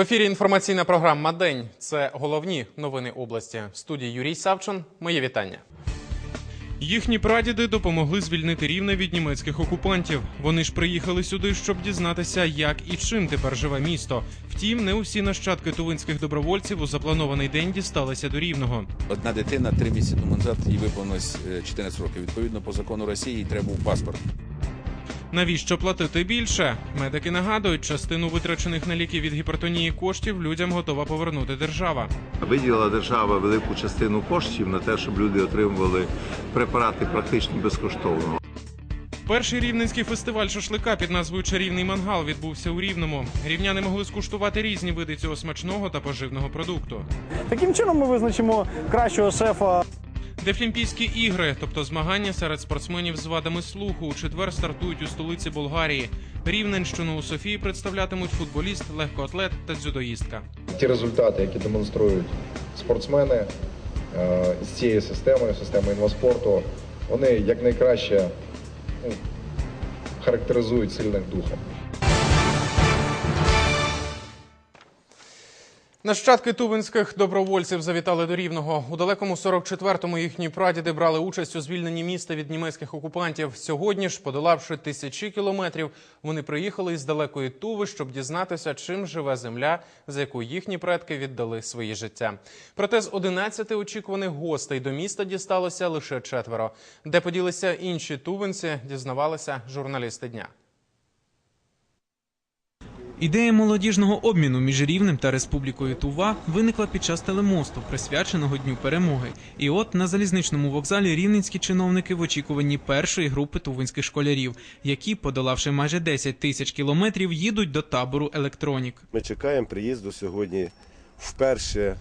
В ефірі інформаційна програма День. Це головні новини області. В студії Юрій Савчин. Моє вітання. Їхні прадіди допомогли звільнити рівне від німецьких окупантів. Вони ж приїхали сюди, щоб дізнатися, як і чим тепер живе місто. Втім, не усі нащадки тувинських добровольців у запланований день дісталися до рівного. Одна дитина три місяці тому назад їй виповнилось е, 14 років. Відповідно, по закону Росії їй треба був паспорт. Навіщо платити більше? Медики нагадують, частину витрачених на ліки від гіпертонії коштів людям готова повернути держава. Виділила держава велику частину коштів на те, щоб люди отримували препарати практично безкоштовно. Перший рівненський фестиваль шашлика під назвою Чарівний мангал відбувся у Рівному. Рівняни могли скуштувати різні види цього смачного та поживного продукту. Таким чином ми визначимо кращого шефа. Дефлімпійські ігри, тобто змагання серед спортсменів з вадами слуху, у четвер стартують у столиці Болгарії. Рівненщину у Софії представлятимуть футболіст, легкоатлет та дзюдоїстка. ті результати, які демонструють спортсмени е, з цією системою, системою інваспорту, вони якнайкраще ну, характеризують сильних духом. Нащадки тувинських добровольців завітали до Рівного. У далекому 44-му їхні прадіди брали участь у звільненні міста від німецьких окупантів. Сьогодні ж, подолавши тисячі кілометрів, вони приїхали із далекої Туви, щоб дізнатися, чим живе земля, за яку їхні предки віддали свої життя. Проте з 11 очікуваних гостей до міста дісталося лише четверо. Де поділися інші тувинці, дізнавалися журналісти дня. Ідея молодіжного обміну між Рівнем та Республікою Тува виникла під час телемосту, присвяченого Дню перемоги. І от на залізничному вокзалі рівненські чиновники в очікуванні першої групи тувинських школярів, які, подолавши майже 10 тисяч кілометрів, їдуть до табору Електронік. Ми чекаємо приїзду сьогодні вперше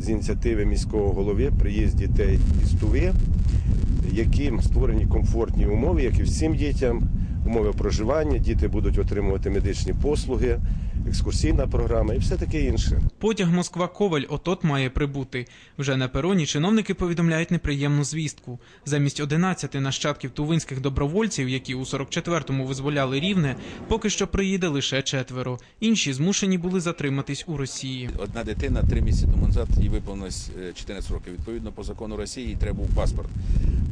з ініціативи міського голови приїзд дітей із Туви, яким створені комфортні умови, як і всім дітям, умови проживання. Діти будуть отримувати медичні послуги, екскурсійна програма і все таке інше. Потяг Москва Коваль отот має прибути. Вже на пероні чиновники повідомляють неприємну звістку. Замість 11 нащадків тувинських добровольців, які у 44-му визволяли рівне, поки що приїде лише четверо. Інші змушені були затриматись у Росії. Одна дитина три місяці тому назад їй виповнилось е, 14 років. Відповідно, по закону Росії їй треба був паспорт.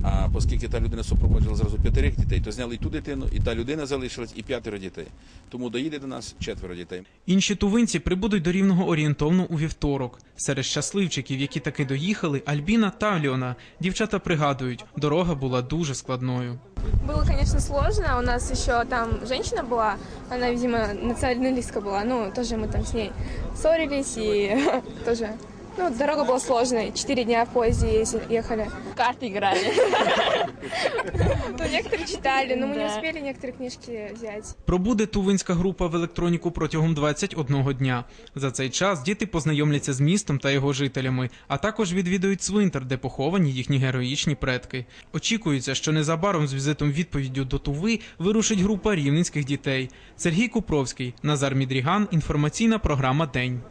А оскільки та людина супроводжувала зразу п'ятерих дітей, то зняли і ту дитину, і та людина залишилась, і п'ятеро дітей. Тому доїде до нас четверо дітей. Інші тувинці прибудуть до рівного орієнтовно у вівторок. Серед щасливчиків, які таки доїхали, Альбіна та Альона. Дівчата пригадують, дорога була дуже складною. Было, конечно, сложно. У нас еще там женщина была, она, видимо, националистка была. Ну, тоже мы там с ней ссорились и тоже... Ну, дорога была сложной. Четыре дня в поезде езди- ехали. Карты играли. Ну, некоторые читали, но мы не успели некоторые книжки взять. Пробуде тувинська група в електроніку протягом 21 дня. За цей час діти познайомляться з містом та його жителями, а також відвідують цвинтар, де поховані їхні героїчні предки. Очікується, що незабаром з візитом відповіддю до Туви вирушить група рівненських дітей. Сергій Купровський, Назар Мідріган. Інформаційна програма День.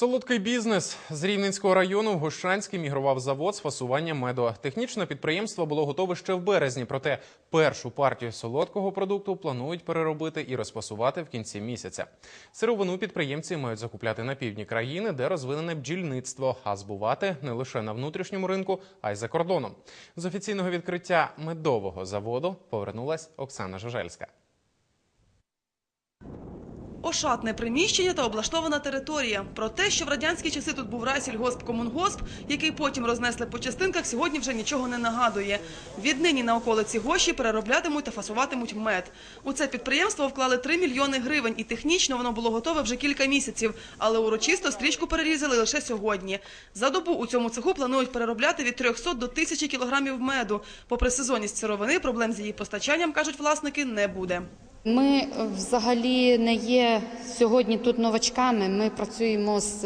Солодкий бізнес з Рівненського району в Гощанський мігрував завод з фасування меду. Технічне підприємство було готове ще в березні, проте першу партію солодкого продукту планують переробити і розфасувати в кінці місяця. Сировину підприємці мають закупляти на півдні країни, де розвинене бджільництво, а збувати не лише на внутрішньому ринку, а й за кордоном. З офіційного відкриття медового заводу повернулась Оксана Жожельська. Ошатне приміщення та облаштована територія. Про те, що в радянські часи тут був райсільгосп-комунгосп, який потім рознесли по частинках, сьогодні вже нічого не нагадує. Віднині на околиці Гощі перероблятимуть та фасуватимуть мед. У це підприємство вклали 3 мільйони гривень, і технічно воно було готове вже кілька місяців, але урочисто стрічку перерізали лише сьогодні. За добу у цьому цеху планують переробляти від 300 до 1000 кілограмів меду. Попри сезонність сировини, проблем з її постачанням, кажуть власники, не буде. Ми е, взагалі не є сьогодні тут новачками. Ми працюємо з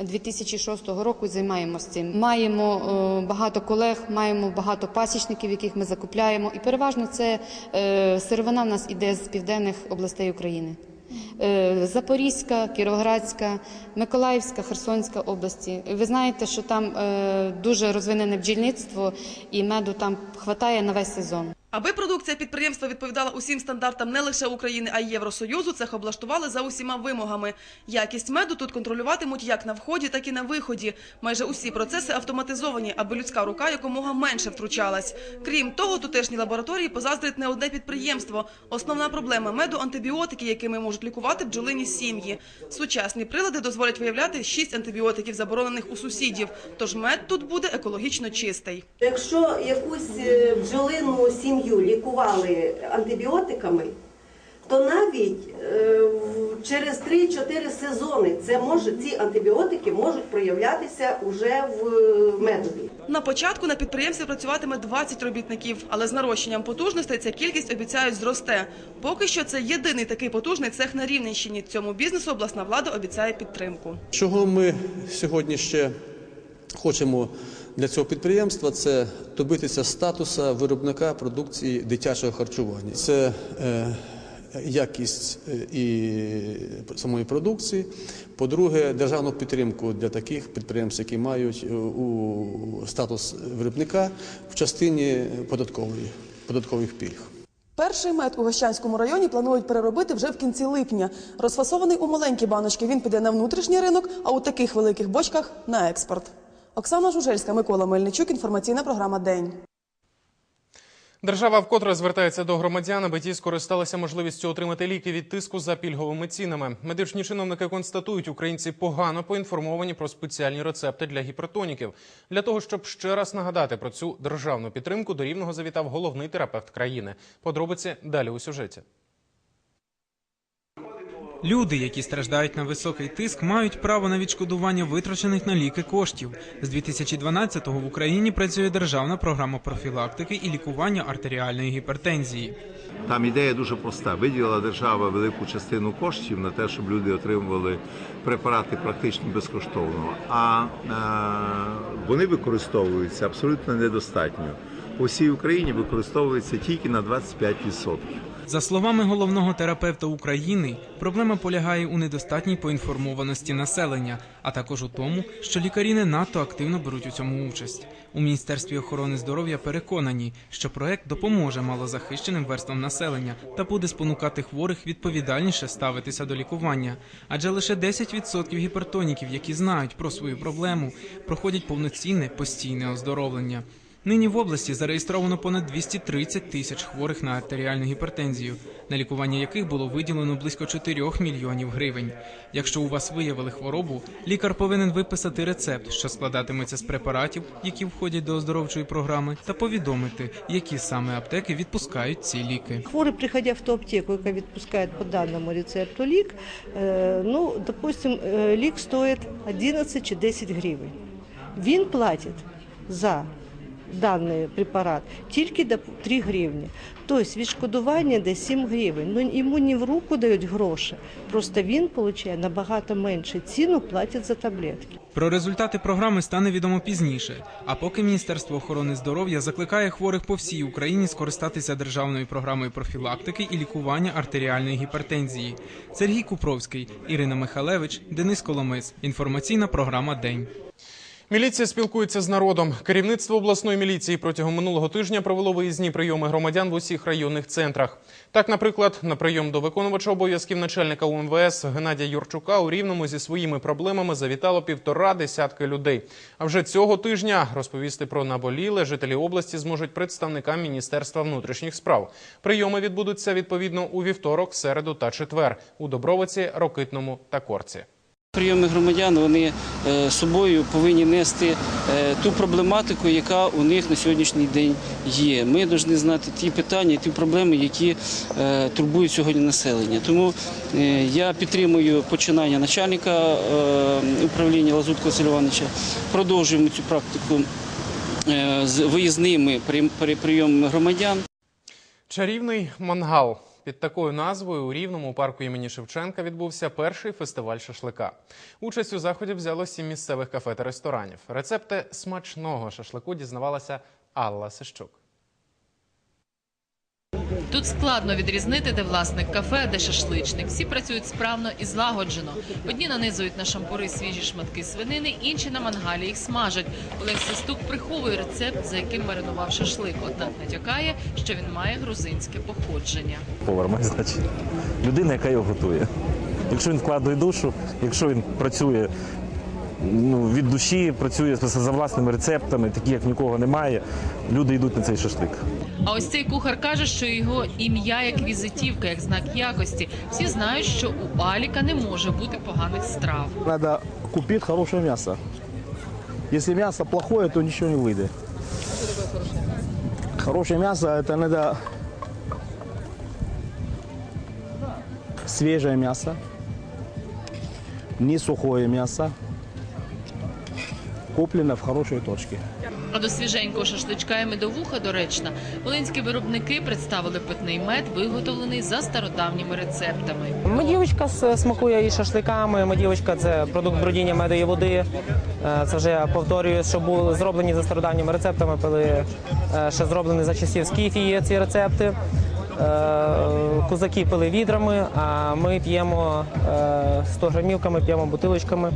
2006 року і займаємося цим. Маємо е, багато колег, маємо багато пасічників, яких ми закупляємо. І переважно це е, сировина в нас іде з південних областей України. Е, Запорізька, Кіровоградська, Миколаївська, Херсонська області. Ви знаєте, що там е, дуже розвинене бджільництво і меду там хватає на весь сезон. Аби продукція підприємства відповідала усім стандартам не лише України, а й Євросоюзу, цех облаштували за усіма вимогами. Якість меду тут контролюватимуть як на вході, так і на виході. Майже усі процеси автоматизовані, аби людська рука якомога менше втручалась. Крім того, тутешні лабораторії позаздрить не одне підприємство. Основна проблема меду – антибіотики, якими можуть лікувати бджолині сім'ї. Сучасні прилади дозволять виявляти шість антибіотиків, заборонених у сусідів. Тож мед тут буде екологічно чистий. Якщо якусь е, бджолину сім'ю лікували антибіотиками, то навіть е, через 3-4 сезони це може, ці антибіотики можуть проявлятися уже в е, медові. На початку на підприємстві працюватиме 20 робітників, але з нарощенням потужностей ця кількість обіцяють зросте. Поки що це єдиний такий потужний цех на Рівненщині. Цьому бізнесу обласна влада обіцяє підтримку. Чого ми сьогодні ще хочемо для цього підприємства, це добитися статусу виробника продукції дитячого харчування. Це е, якість е, і самої продукції. По-друге, державну підтримку для таких підприємств, які мають е, у статус виробника в частині податкової, податкових пільг. Перший мед у Гощанському районі планують переробити вже в кінці липня. Розфасований у маленькі баночки, він піде на внутрішній ринок, а у таких великих бочках – на експорт. Оксана Жужельська, Микола Мельничук. Інформаційна програма «День». Держава вкотре звертається до громадян, аби ті скористалися можливістю отримати ліки від тиску за пільговими цінами. Медичні чиновники констатують, українці погано поінформовані про спеціальні рецепти для гіпертоніків. Для того щоб ще раз нагадати про цю державну підтримку, до рівного завітав головний терапевт країни. Подробиці далі у сюжеті. Люди, які страждають на високий тиск, мають право на відшкодування витрачених на ліки коштів. З 2012-го в Україні працює державна програма профілактики і лікування артеріальної гіпертензії. Там ідея дуже проста. Виділила держава велику частину коштів на те, щоб люди отримували препарати практично безкоштовно. А е, вони використовуються абсолютно недостатньо. По всій Україні використовується тільки на 25%. За словами головного терапевта України, проблема полягає у недостатній поінформованості населення, а також у тому, що лікарі не надто активно беруть у цьому участь. У міністерстві охорони здоров'я переконані, що проект допоможе малозахищеним верствам населення та буде спонукати хворих відповідальніше ставитися до лікування. Адже лише 10% гіпертоніків, які знають про свою проблему, проходять повноцінне постійне оздоровлення. Нині в області зареєстровано понад 230 тисяч хворих на артеріальну гіпертензію, на лікування яких було виділено близько 4 мільйонів гривень. Якщо у вас виявили хворобу, лікар повинен виписати рецепт, що складатиметься з препаратів, які входять до оздоровчої програми, та повідомити, які саме аптеки відпускають ці ліки. Хворий, приходя в ту аптеку, яка відпускає по даному рецепту лік, е, ну, допустим, е, лік стоїть 11 чи 10 гривень. Він платить за даний препарат тільки до 3 гривні. Тобто відшкодування десь 7 гривень. Ну, йому не в руку дають гроші, просто він отримує набагато менше ціну, платить за таблетки. Про результати програми стане відомо пізніше. А поки Міністерство охорони здоров'я закликає хворих по всій Україні скористатися державною програмою профілактики і лікування артеріальної гіпертензії. Сергій Купровський, Ірина Михалевич, Денис Коломис. Інформаційна програма День. Міліція спілкується з народом. Керівництво обласної міліції протягом минулого тижня провело виїзні прийоми громадян в усіх районних центрах. Так, наприклад, на прийом до виконувача обов'язків начальника УМВС Геннадія Юрчука у Рівному зі своїми проблемами завітало півтора десятки людей. А вже цього тижня розповісти про наболіле жителі області зможуть представникам Міністерства внутрішніх справ. Прийоми відбудуться відповідно у вівторок, середу та четвер у Добровиці, Рокитному та Корці. Прийоми громадян вони е, собою повинні нести е, ту проблематику, яка у них на сьогоднішній день є. Ми повинні знати ті питання, ті проблеми, які е, турбують сьогодні населення. Тому я підтримую починання начальника управління Лазутко Василя Івановича. Продовжуємо цю практику з виїзними при- при- прийомами громадян. Чарівний мангал. Під такою назвою у Рівному парку імені Шевченка відбувся перший фестиваль шашлика. Участь у заході взяло сім місцевих кафе та ресторанів. Рецепти смачного шашлику дізнавалася Алла Сищук. Тут складно відрізнити, де власник кафе, де шашличник. Всі працюють справно і злагоджено. Одні нанизують на шампури свіжі шматки свинини, інші на мангалі їх смажать. Олег Свистук приховує рецепт, за яким маринував шашлик. Однак натякає, що він має грузинське походження. повар має значення. Людина, яка його готує. Якщо він вкладає душу, якщо він працює ну, від душі, працює за власними рецептами, такі як нікого немає, люди йдуть на цей шашлик. А ось цей кухар каже, що його ім'я як візитівка, як знак якості. Всі знають, що у Аліка не може бути поганих страв. Надо купить хорошее мясо. Если мясо плохое, то ничего не выйдет. Хорошее мясо это надо свежее мясо, не сухое мясо, куплено в хорошей точке. А до свіженького шашличка і медовуха доречна. Волинські виробники представили питний мед, виготовлений за стародавніми рецептами. Медівочка с- смакує і шашликами. Медівочка це продукт бродіння меду і води. Е, Це вже я повторюю, що були зроблені за стародавніми рецептами, були е, ще зроблені за часів Скіфії ці рецепти. Е, Козаки пили відрами, а ми п'ємо е, 100 грамівками, п'ємо бутилочками.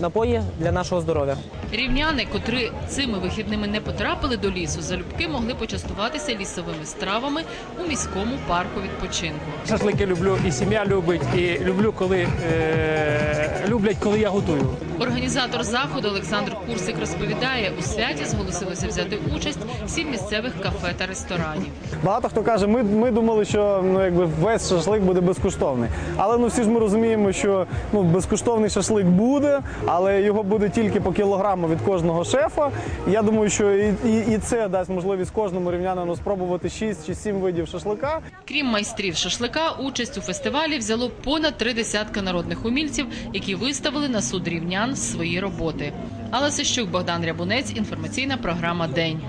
Напої для нашого здоров'я. Рівняни, котрі цими вихідними не потрапили до лісу, залюбки могли почастуватися лісовими стравами у міському парку відпочинку. Шашлики люблю, і сім'я любить, і люблю, коли е, люблять, коли я готую. Організатор заходу Олександр Курсик розповідає, у святі зголосилося взяти участь сім місцевих кафе та ресторанів. Багато хто каже, ми, ми думали, що ну, якби весь шашлик буде безкоштовний. Але ну, всі ж ми розуміємо, що ну, безкоштовний шашлик буде, але його буде тільки по кілограму від кожного шефа. Я думаю, що і, і, і це дасть можливість кожному рівнянину спробувати 6 чи 7 видів шашлика. Крім майстрів шашлика, участь у фестивалі взяло понад три десятка народних умільців, які виставили на суд рівнян свої роботи. Алла Сищук, Богдан Рябунець, інформаційна програма День.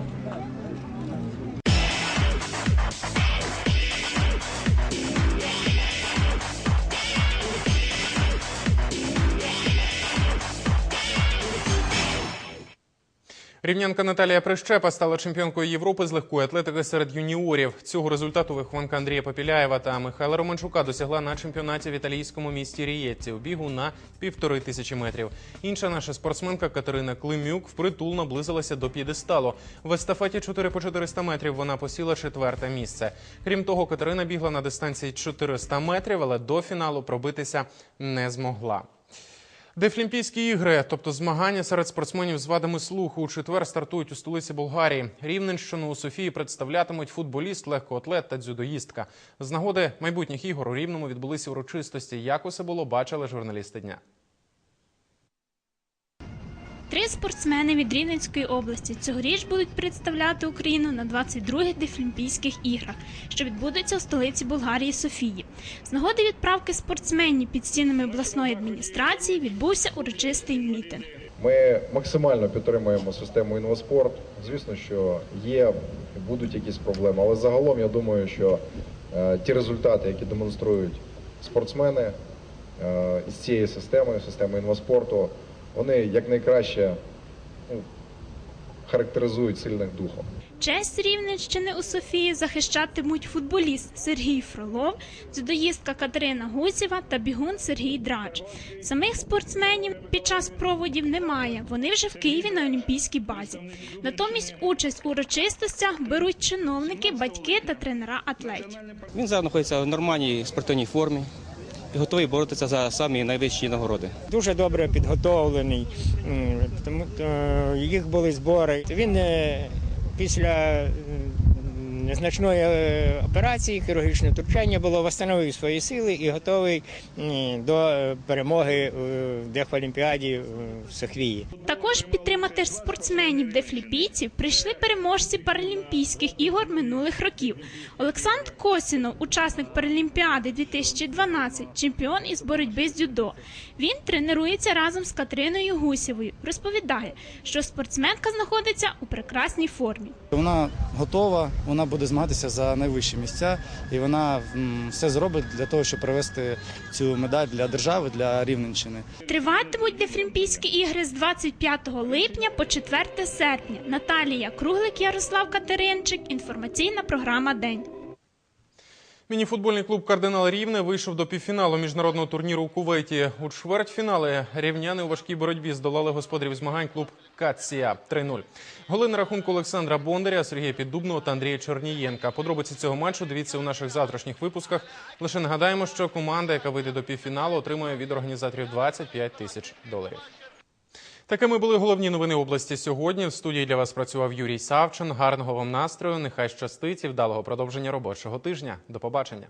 Рівнянка Наталія Прищепа стала чемпіонкою Європи з легкої атлетики серед юніорів. Цього результату вихованка Андрія Попіляєва та Михайла Романчука досягла на чемпіонаті в італійському місті Рієтці у бігу на півтори тисячі метрів. Інша наша спортсменка Катерина Климюк впритул наблизилася до п'єдесталу. В естафеті 4 по 400 метрів вона посіла четверте місце. Крім того, Катерина бігла на дистанції 400 метрів, але до фіналу пробитися не змогла. Дефлімпійські ігри, тобто змагання серед спортсменів з вадами слуху, у четвер стартують у столиці Болгарії. Рівненщину у Софії представлятимуть футболіст, легкоатлет та дзюдоїстка. З нагоди майбутніх ігор у Рівному відбулися урочистості. Як усе було, бачили журналісти дня. Три спортсмени від Рівненської області цьогоріч будуть представляти Україну на 22-х Дефлімпійських іграх, що відбудуться у столиці Болгарії Софії. З нагоди відправки спортсменів під стінами обласної адміністрації відбувся урочистий мітинг. Ми максимально підтримуємо систему інваспорт. Звісно, що є, будуть якісь проблеми, але загалом я думаю, що е, ті результати, які демонструють спортсмени е, із цієї системи, системи інваспорту, вони якнайкраще ну, характеризують сильних духом. Честь Рівненщини у Софії захищатимуть футболіст Сергій Фролов, дзюдоїстка Катерина Гусєва та бігун Сергій Драч. Самих спортсменів під час проводів немає. Вони вже в Києві на Олімпійській базі. Натомість участь у урочистостях беруть чиновники, батьки та тренера атлетів. Він зараз знаходиться в нормальній спортивній формі готовий боротися за самі найвищі нагороди. дуже добре підготовлений, тому е, їх були збори. Він е, після незначної е, операції, хірургічного втручання було встановив свої сили і готовий до е, перемоги е, в Дефолімпіаді в Софії. Також підтримати спортсменів дефліпійців прийшли переможці Паралімпійських ігор минулих років. Олександр Косінов, учасник Паралімпіади 2012, чемпіон із боротьби з дзюдо. Він тренується разом з Катериною Гусєвою. Розповідає, що спортсменка знаходиться у прекрасній формі. Вона готова, вона буде буде змагатися за найвищі місця, і вона все зробить для того, щоб привести цю медаль для держави, для Рівненщини. Триватимуть Дефлімпійські ігри з 25 липня по 4 серпня. Наталія Круглик, Ярослав Катеринчик. Інформаційна програма День. Мініфутбольний клуб Кардинал Рівне вийшов до півфіналу міжнародного турніру у Кувейті. У чвертьфіналі рівняни у важкій боротьбі здолали господарів змагань клуб Кація 3-0. Голи на рахунку Олександра Бондаря, Сергія Піддубного та Андрія Чорнієнка. Подробиці цього матчу дивіться у наших завтрашніх випусках. Лише нагадаємо, що команда, яка вийде до півфіналу, отримує від організаторів 25 тисяч доларів. Такими були головні новини області сьогодні. В студії для вас працював Юрій Савчин. Гарного вам настрою. Нехай щастить і вдалого продовження робочого тижня. До побачення.